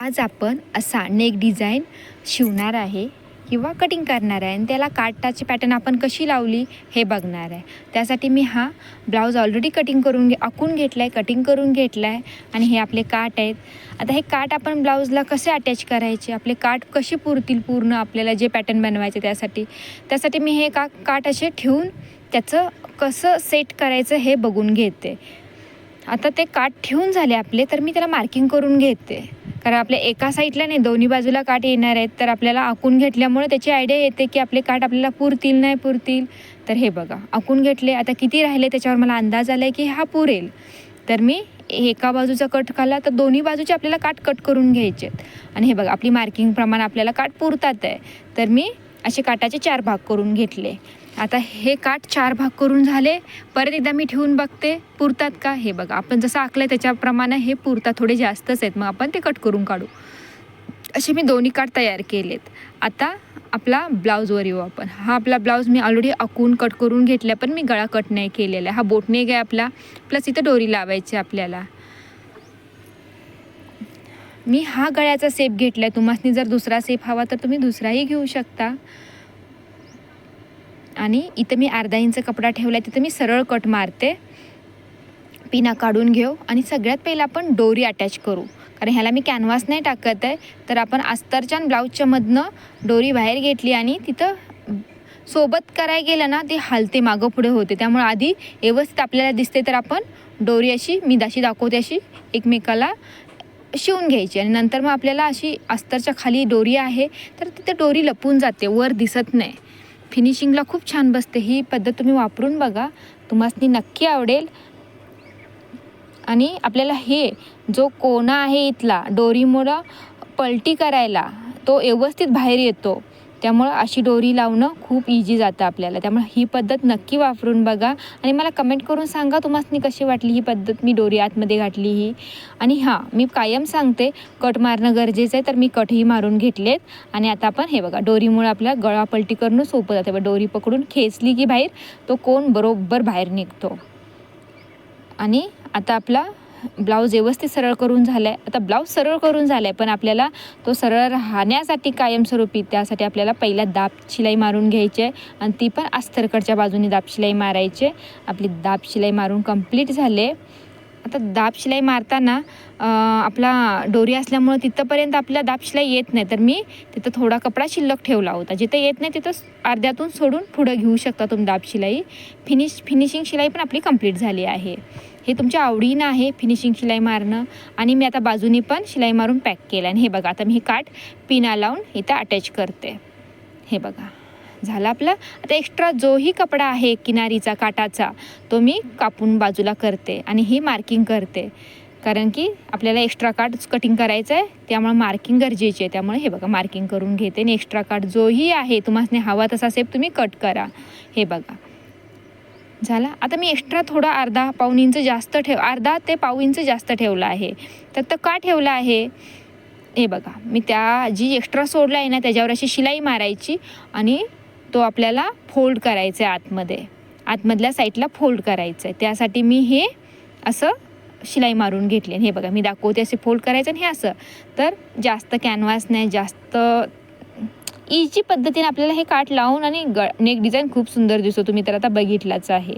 आज आपण असा नेक डिझाईन शिवणार आहे किंवा कटिंग करणार आहे. आणि त्याला काटाची पॅटर्न आपण कशी लावली हे बघणार आहे. त्यासाठी मी हा ब्लाऊज ऑलरेडी कटिंग करून घे आखून घेतला आहे कटिंग करून घेतला आहे आणि हे आपले काट आहेत. आता हे काट आपण ब्लाऊजला कसे अटॅच करायचे? आपले काट कसे पुरतील पूर्ण आपल्याला जे पॅटर्न बनवायचे त्यासाठी? त्यासाठी मी हे का काट असे ठेवून त्याचं कसं सेट करायचं हे बघून घेते. आता ते काट ठेवून झाले आपले तर मी त्याला मार्किंग करून घेते. कारण आपल्या एका साईडला नाही दोन्ही बाजूला काठ येणार आहेत. तर आपल्याला आखून घेतल्यामुळे त्याची आयडिया येते की आपले काठ आपल्याला पुरतील नाही पुरतील. तर हे बघा आखून घेतले. आता किती राहिले त्याच्यावर मला अंदाज आला आहे की हा पुरेल. तर मी एका बाजूचा कट खाला तर दोन्ही बाजूचे आपल्याला काठ कट करून घ्यायचे आहेत. आणि हे बघा आपली मार्किंगप्रमाणे आपल्याला काठ पुरतात आहे तर मी असे काटाचे चार भाग करून घेतले. आता हे काठ चार भाग करून झाले. परत एकदा मी ठेवून बघते. पुरतात का? हे बघा. आपण जसं आखलं आहे त्याच्याप्रमाणे हे पुरतात थोडे जास्तच आहेत. मग आपण ते कट करून काढू. असे मी दोन्ही काठ तयार केलेत. आता आपला ब्लाऊजवर येऊ आपण. हा आपला ब्लाऊज मी ऑलरेडी आखून कट करून घेतला पण मी गळा कट नाही केलेला. आहे हा नाही आहे आपला. प्लस इथं डोरी लावायची आपल्याला. मी हा गळ्याचा सेप घेतला आहे तुम्हाला जर दुसरा सेप हवा तर तुम्ही दुसराही घेऊ शकता. आणि इथं मी अर्धा इंच कपडा ठेवला आहे तिथं मी सरळ कट मारते. पिना काढून घेऊ आणि सगळ्यात पहिलं आपण डोरी अटॅच करू. कारण ह्याला मी कॅनव्हास नाही टाकत आहे. तर आपण अस्तरच्या ब्लाऊजच्यामधनं ब्लाऊजच्या मधनं डोरी बाहेर घेतली आणि तिथं सोबत करायला गेलं ना ते हलते मागं पुढे होते. त्यामुळे आधी व्यवस्थित आपल्याला दिसते तर आपण डोरी अशी मी दाशी दाखवते अशी एकमेकाला शिवून घ्यायची. आणि नंतर मग आपल्याला अशी अस्तरच्या खाली डोरी आहे तर तिथे डोरी लपून जाते वर दिसत नाही. फिनिशिंगला खूप छान बसते. ही पद्धत तुम्ही वापरून बघा. तुम्हाला नक्की आवडेल. आणि आपल्याला हे जो कोना आहे इथला डोरीमुळं पलटी करायला तो व्यवस्थित बाहेर येतो. त्यामुळं अशी डोरी लावणं खूप इझी जातं आपल्याला. त्यामुळे ही पद्धत नक्की वापरून बघा. आणि मला कमेंट करून सांगा तुम्हाला कशी वाटली ही पद्धत? मी डोरी आतमध्ये घातली ही. आणि हां मी कायम सांगते कट मारणं गरजेचं आहे तर मी कटही मारून घेतलेत. आणि आता आपण हे बघा डोरीमुळे आपल्या गळा पलटी करणं सोपं जातं. बघा डोरी पकडून खेचली की बाहेर तो कोण बरोबर बाहेर निघतो. आणि आता आपला ब्लाऊज व्यवस्थित सरळ करून झाला आहे आता ब्लाऊज सरळ करून झाला आहे पण आपल्याला तो सरळ राहण्यासाठी कायमस्वरूपी त्यासाठी आपल्याला पहिला दाब शिलाई मारून घ्यायची आहे आणि ती पण अस्तरकडच्या बाजूने दाब शिलाई मारायची आपली दाब शिलाई मारून कंप्लीट झाले. आता दाब शिलाई मारताना आपला डोरी असल्यामुळं तिथंपर्यंत आपल्याला दाब शिलाई येत नाही. तर मी तिथं थोडा कपडा शिल्लक ठेवला होता. जिथं येत नाही तिथं अर्ध्यातून सोडून पुढं घेऊ शकता तुम्ही दाब शिलाई. फिनिश फिनिशिंग शिलाई पण आपली कंप्लीट झाली आहे. हे तुमच्या आवडीनं आहे फिनिशिंग शिलाई मारणं. आणि मी आता बाजूनी पण शिलाई मारून पॅक केलं. आणि हे बघा आता मी हे काठ पिना लावून इथं अटॅच करते. हे बघा. झाला आपला. आता एक्स्ट्रा जोही कपडा आहे किनारीचा काटाचा तो मी कापून बाजूला करते आणि ही मार्किंग करते. कारण की आपल्याला एक्स्ट्रा काट कटिंग करायचं आहे त्यामुळे मार्किंग गरजेची आहे. त्यामुळे हे बघा मार्किंग करून घेते. आणि एक्स्ट्रा काट जोही आहे तुम्हाला हवा तसा सेप तुम्ही कट करा. हे बघा. झाला. आता मी एक्स्ट्रा थोडा अर्धा पाऊण इंच जास्त ठेव अर्धा ते पाऊ इंच जास्त ठेवला आहे. तर तो का ठेवला आहे? हे बघा. मी त्या जी एक्स्ट्रा सोडला आहे ना त्याच्यावर अशी शिलाई मारायची आणि तो आपल्याला फोल्ड करायचा आहे आतमध्ये. आतमधल्या साईडला फोल्ड करायचं आहे त्यासाठी मी हे असं शिलाई मारून घेतली आणि हे बघा मी दाखवते असे फोल्ड करायचं आणि हे असं. तर जास्त कॅनव्हास नाही जास्त इजी पद्धतीने आपल्याला हे काठ लावून आणि ग नेक डिझाईन खूप सुंदर दिसतो. तुम्ही तर आता बघितलाच आहे.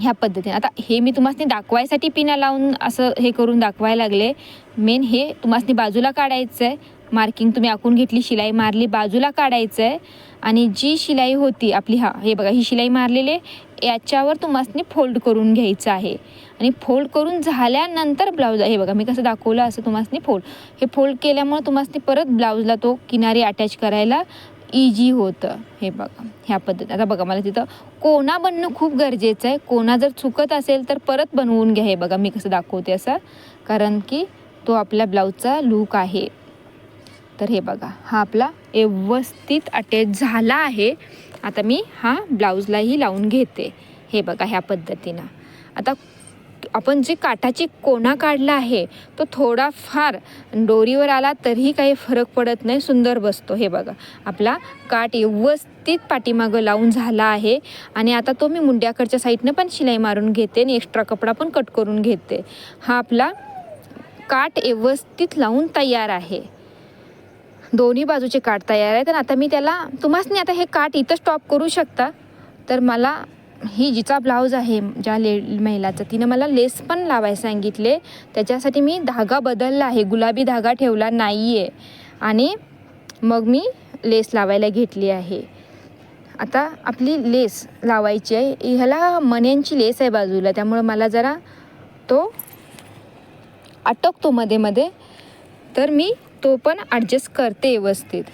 ह्या पद्धतीने. आता हे मी तुम्हाला दाखवायसाठी पिना लावून असं हे करून दाखवायला लागले. मेन हे तुम्हाला बाजूला काढायचं आहे मार्किंग तुम्ही आखून घेतली शिलाई मारली बाजूला काढायचं आहे आणि जी शिलाई होती आपली हा हे बघा ही शिलाई मारलेली आहे याच्यावर तुम्हाला फोल्ड करून घ्यायचं आहे. आणि फोल्ड करून झाल्यानंतर ब्लाऊज हे बघा मी कसं दाखवलं असं तुम्हाला फोल्ड. हे फोल्ड केल्यामुळे तुम्हाला परत ब्लाऊजला तो किनारी अटॅच करायला इजी होतं. हे बघा ह्या पद्धती आता बघा मला तिथं कोणा बनणं खूप गरजेचं आहे. कोणा जर चुकत असेल तर परत बनवून घ्या. हे बघा मी कसं दाखवते असं. कारण की तो आपल्या ब्लाऊजचा लूक आहे. तर हे बघा हा आपला व्यवस्थित अटॅच झाला आहे. आता मी हा ब्लाऊजलाही लावून घेते. हे बघा ह्या पद्धतीनं. आता आपण जे काठाची कोणा काढला आहे तो थोडाफार दोरीवर आला तरीही काही फरक पडत नाही सुंदर बसतो. हे बघा आपला काठ व्यवस्थित पाठीमागं लावून झाला आहे. आणि आता तो मी मुंड्याकडच्या साईडनं पण शिलाई मारून घेते आणि एक्स्ट्रा कपडा पण कट करून घेते. हा आपला काठ व्यवस्थित लावून तयार आहे. दोन्ही बाजूचे काठ तयार आहेत. आणि आता मी त्याला तुम्हासनी आता हे काठ इथं स्टॉप करू शकता. तर मला ही जिचा ब्लाऊज आहे ज्या ले महिलाचा तिनं मला लेस पण लावायला सांगितले. त्याच्यासाठी मी धागा बदलला आहे. गुलाबी धागा ठेवला नाही आहे आणि मग मी लेस लावायला घेतली आहे. आता आपली लेस लावायची आहे. ह्याला मण्यांची लेस आहे बाजूला. त्यामुळं मला जरा तो अटकतो मध्ये मध्ये. तर मी तो पण ॲडजस्ट करते व्यवस्थित.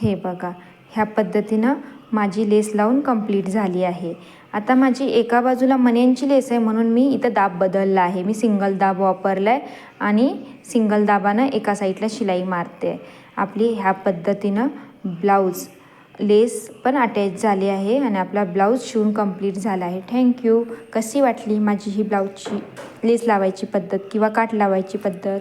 हे बघा ह्या पद्धतीनं माझी लेस लावून कंप्लीट झाली आहे. आता माझी एका बाजूला मण्यांची लेस आहे म्हणून मी इथं दाब बदलला आहे. मी सिंगल दाब वापरला आहे आणि सिंगल दाबानं एका साईडला शिलाई मारते. आपली ह्या पद्धतीनं ब्लाऊज लेस पण अटॅच झाली आहे आणि आपला ब्लाऊज शिवून कंप्लीट झाला आहे. थँक्यू कशी वाटली माझी ही ब्लाऊजची लेस लावायची पद्धत किंवा काठ लावायची पद्धत?